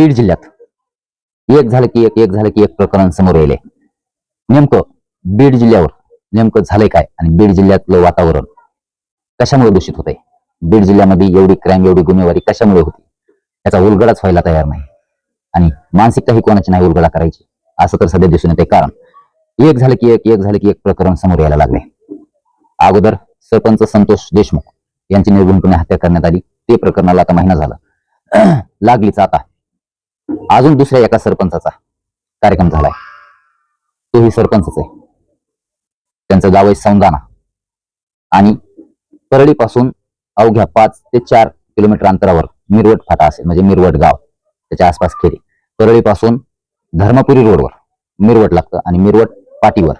बीड जिल्ह्यात. एक झालं की एक एक झालं की एक प्रकरण समोर येईल. नेमकं बीड जिल्ह्यावर नेमकं झालंय काय आणि बीड जिल्ह्यातलं वातावरण कशामुळे दूषित होतंय? बीड जिल्ह्यामध्ये एवढी क्राईम एवढी गुन्हेगारी कशामुळे होती? याचा उलगडाच व्हायला तयार नाही. आणि मानसिकताही कोणाची नाही उलगडा करायची? असं तर सध्या दिसून येते कारण एक झालं की एक एक झालं की एक प्रकरण समोर यायला लागले अगोदर सरपंच संतोष देशमुख यांची निर्गुणपणे हत्या करण्यात आली. ते प्रकरणाला आता महिना झाला. लागलीच आता. अजून दुसऱ्या एका सरपंचाचा कार्यक्रम झालाय. तोही सरपंचच आहे. त्यांचं गाव आहे सौंदाना आणि परळीपासून अवघ्या पाच ते चार किलोमीटर अंतरावर मिरवट फाटा असेल म्हणजे मिरवट गाव त्याच्या आसपास खेडे परळीपासून धर्मपुरी रोडवर मिरवट लागतं आणि मिरवट पाटीवर.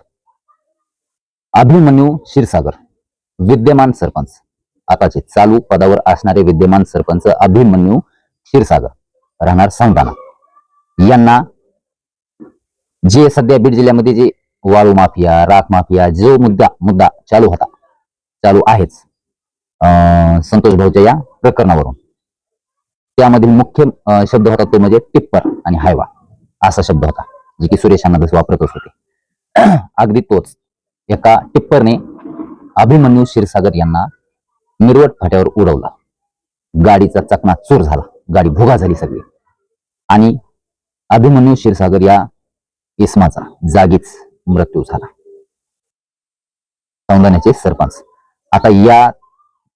अभिमन्यू क्षीरसागर विद्यमान सरपंच. आताचे चालू पदावर असणारे विद्यमान सरपंच अभिमन्यू क्षीरसागर. राहणार सौंदाना यांना जे सध्या बीड जिल्ह्यामध्ये जे वाळू माफिया राख माफिया जो मुद्दा मुद्दा चालू होता चालू आहेच अं, संतोष भाऊच्या या प्रकरणावरून. त्यामधील मुख्य शब्द होता तो म्हणजे टिप्पर आणि हायवा असा शब्द होता जे की सुरेश अण्णा वापरतच होते. अगदी तोच एका टिप्परने अभिमन्यू क्षीरसागर यांना मिरवट फाट्यावर उडवला. गाडीचा चकना चूर झाला गाडी भोगा झाली सगळी. आणि अभिमन्यू क्षीरसागर या इस्माचा जागीच मृत्यू झाला. सौंदाण्याचे सरपंच. आता या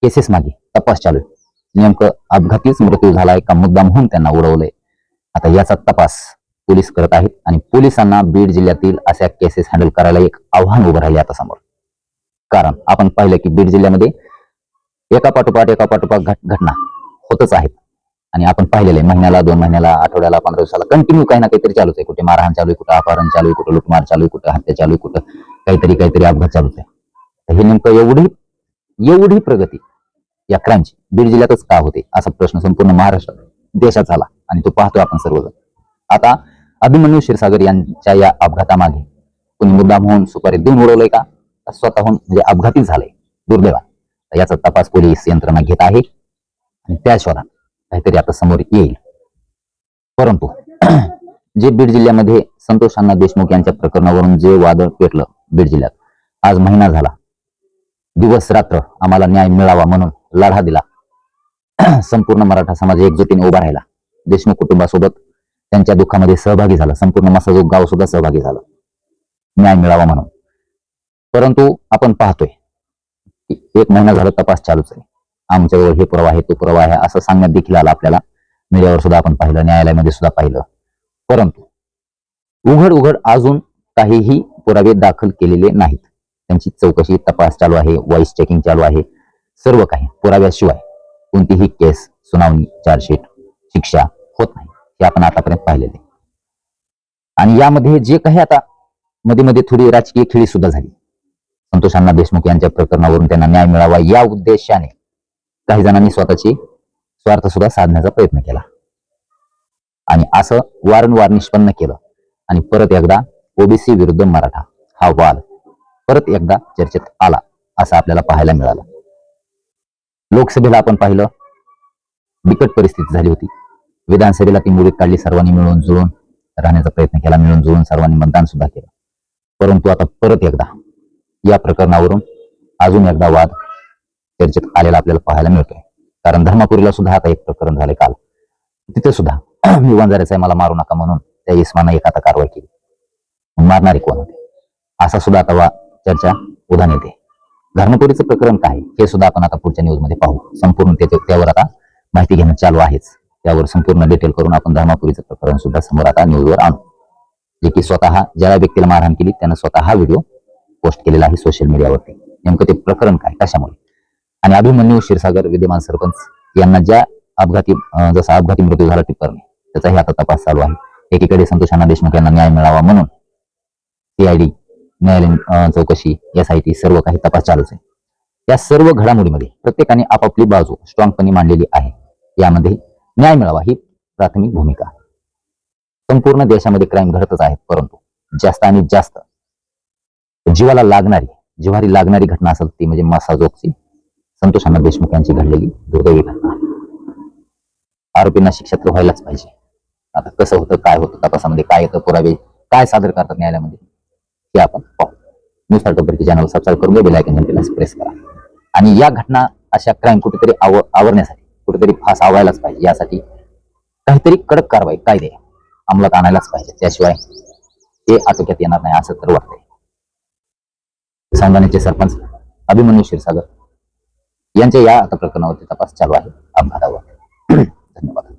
केसेस मागे तपास चालू आहे. नेमकं अपघातीच मृत्यू झालाय का मुद्दाम म्हणून त्यांना उडवलंय? आता याचा तपास पोलीस करत आहेत आणि पोलिसांना बीड जिल्ह्यातील अशा केसेस हँडल करायला एक आव्हान उभं राहिले आता समोर. कारण आपण पाहिलं की बीड जिल्ह्यामध्ये एका पाठोपाठ एका पाठोपाठ घट घटना होतच आहेत. आणि आपण पाहिलेलं आहे महिन्याला दोन महिन्याला आठवड्याला पंधरा दिवसाला कंटिन्यू काही ना काहीतरी चालूच आहे कुठे मारहाण चालू आहे कुठं अपहरण चालू आहे कुठं लुटमार चालू आहे कुठं हत्या चालू आहे कुठं काहीतरी काहीतरी अपघात चालूच आहे तर हे नेमकं एवढी एवढी प्रगती या क्राईमची बीड जिल्ह्यातच का होते असा प्रश्न संपूर्ण महाराष्ट्रात देशात झाला आणि तो पाहतोय आपण सर्वजण. आता अभिमन्यू क्षीरसागर यांच्या या अपघातामागे कोणी मुद्दाम होऊन सुपारी देऊन उडवलंय का? स्वतःहून म्हणजे अपघातीच झालंय दुर्दैवान याचा तपास पोलीस यंत्रणा घेत आहे. आणि त्या शोधात काहीतरी आता समोर येईल. परंतु जे बीड जिल्ह्यामध्ये संतोष अण्णा देशमुख यांच्या प्रकरणावरून जे वादळ पेटलं बीड जिल्ह्यात आज महिना झाला. दिवस रात्र आम्हाला न्याय मिळावा म्हणून लढा दिला. संपूर्ण मराठा समाज एकजुटीने उभा राहिला. देशमुख कुटुंबासोबत त्यांच्या दुःखामध्ये सहभागी झाला. संपूर्ण मसाजोग गाव सुद्धा सहभागी झाला. न्याय मिळावा म्हणून. परंतु आपण पाहतोय एक महिना झाला तपास चालूच आहे. आमच्याजवळ हे पुरावा आहे तो पुरावा आहे असं सांगण्यात देखील आलं आपल्याला. मीडियावर सुद्धा आपण पाहिलं न्यायालयामध्ये सुद्धा पाहिलं. परंतु उघड उघड अजून काहीही पुरावे दाखल केलेले नाहीत. त्यांची चौकशी तपास चालू आहे व्हॉइस चेकिंग चालू आहे. सर्व काही पुराव्याशिवाय कोणतीही केस सुनावणी चार्जशीट शिक्षा होत नाही हे आपण आतापर्यंत पाहिलेले. आणि यामध्ये जे काही आता मध्ये मध्ये थोडी राजकीय खेळी सुद्धा झाली. संतोष अण्णा देशमुख यांच्या प्रकरणावरून त्यांना न्याय मिळावा या उद्देशाने काही जणांनी स्वतःची स्वार्थ सुद्धा साधण्याचा प्रयत्न केला. आणि असं वारंवार निष्पन्न केलं. आणि परत एकदा ओबीसी विरुद्ध मराठा हा वाद परत एकदा चर्चेत आला असं आपल्याला पाहायला मिळालं. लोकसभेला आपण पाहिलं बिकट परिस्थिती झाली होती. विधानसभेला ती मुळीत काढली सर्वांनी मिळून जुळून राहण्याचा प्रयत्न केला मिळून जुळून सर्वांनी मतदान सुद्धा केलं. परंतु आता परत एकदा या प्रकरणावरून अजून एकदा वाद चर्चेत आलेला आपल्याला पाहायला मिळतोय. कारण धर्मापुरीला सुद्धा आता एक प्रकरण झाले काल. तिथे सुद्धा मी वंजारे आहे मला मारू नका म्हणून त्या इस्मानं एक आता कारवाई केली. मारणारे कोण होते? असा सुद्धा आता चर्चा उधाण येते. धर्मपुरीचं प्रकरण काय? हे सुद्धा आपण आता पुढच्या न्यूजमध्ये पाहू. संपूर्ण त्यावर आता माहिती घेणं चालू आहेच. त्यावर संपूर्ण डिटेल करून आपण धर्मापुरीचं प्रकरण सुद्धा समोर आता न्यूजवर आणू. जे की स्वतः ज्या व्यक्तीला मारहाण केली त्यानं स्वतः हा व्हिडिओ पोस्ट केलेला आहे सोशल मीडियावरती नेमकं ते प्रकरण काय? कशामुळे? आणि अभिमन्यू क्षीरसागर विद्यमान सरपंच यांना ज्या अपघाती जसा अपघाती मृत्यू झाला टिप्परने त्याचाही आता तपास चालू आहे. एकीकडे संतोष अण्णा देशमुख यांना न्याय मिळावा म्हणून सीआयडी न्यायालयीन चौकशी एस सर्व काही तपास चालूच आहे. या सर्व घडामोडीमध्ये प्रत्येकाने आपापली बाजू स्ट्रॉंगपणे मांडलेली आहे. यामध्ये न्याय मिळावा ही प्राथमिक भूमिका. संपूर्ण देशामध्ये क्राईम घडतच आहेत परंतु जास्त आणि जास्त जीवाला लागणारी जिव्हारी लागणारी घटना असेल ती म्हणजे मासाजोगची संतोष अण्णा देशमुख यांची घडलेली दुर्दैवी घटना. आरोपींना शिक्षा तर व्हायलाच पाहिजे. आता कसं होतं काय होतं तपासामध्ये काय येतं पुरावे काय सादर करतात न्यायालयामध्ये हे आपण पाहू. न्यूज स्टार्टअपवरती चॅनल सबस्क्राईब करून घ्या बेलायकन घंटेला प्रेस करा. आणि या घटना अशा क्राईम कुठेतरी आव आवरण्यासाठी कुठेतरी फास आवरायलाच पाहिजे. यासाठी काहीतरी कडक कारवाई कायदे अंमलात आणायलाच पाहिजे. त्याशिवाय ते आटोक्यात येणार नाही असं तर वाटतंय. सांगण्याचे सरपंच अभिमन्यू क्षीरसागर यांच्या या आता प्रकरणावरती तपास चालू आहे. अपघातावर धन्यवाद.